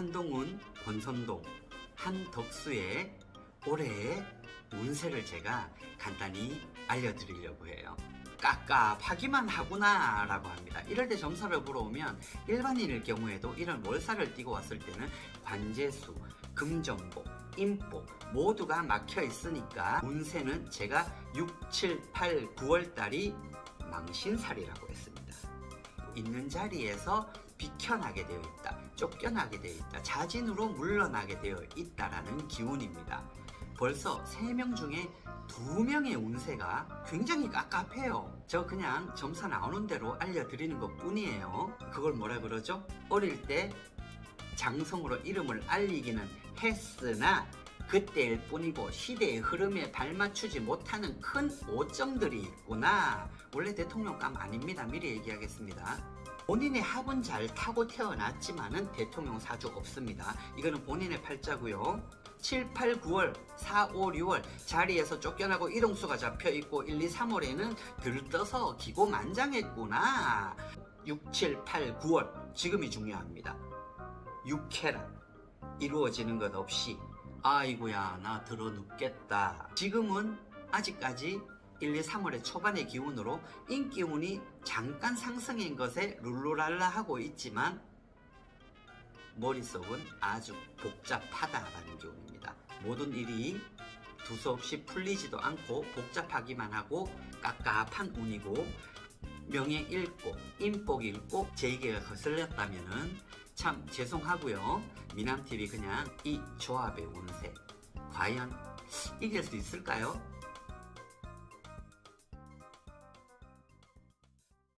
한동훈, 권선동, 한덕수의 올해의 운세를 제가 간단히 알려드리려고 해요. 깝깝하기만 하구나 라고 합니다. 이럴 때 점사를 보러 오면 일반인일 경우에도 이런 월사를 띄고 왔을 때는 관제수, 금전복, 인복 모두가 막혀 있으니까 운세는 제가 6, 7, 8, 9월 달이 망신살이라고 했습니다. 있는 자리에서 비켜나게 되어 있다. 쫓겨나게 되어 있다. 자진으로 물러나게 되어 있다라는 기운입니다. 벌써 3명 중에 2명의 운세가 굉장히 깝깝해요. 저 그냥 점사 나오는 대로 알려드리는 것 뿐이에요. 그걸 뭐라 그러죠? 어릴 때 장성으로 이름을 알리기는 했으나 그때일 뿐이고 시대의 흐름에 발맞추지 못하는 큰 오점들이 있구나. 원래 대통령감 아닙니다. 미리 얘기하겠습니다. 본인의 합은 잘 타고 태어났지만은 대통령 사주 없습니다. 이거는 본인의 팔자고요. 7, 8, 9월, 4, 5, 6월 자리에서 쫓겨나고 이동수가 잡혀 있고 1, 2, 3월에는 들떠서 기고만장했구나. 6, 7, 8, 9월 지금이 중요합니다. 6회란 이루어지는 것 없이 아이고야 나 들어 눕겠다. 지금은 아직까지 1, 2, 3월의 초반의 기운으로 인기운이 잠깐 상승인 것에 룰루랄라 하고 있지만 머릿속은 아주 복잡하다라는 기운입니다. 모든 일이 두서없이 풀리지도 않고 복잡하기만 하고 깝깝한 운이고 명예 잃고 인복 잃고 제기가 거슬렸다면은 참 죄송하고요. 미남TV 그냥 이 조합의 운세 과연 이길 수 있을까요?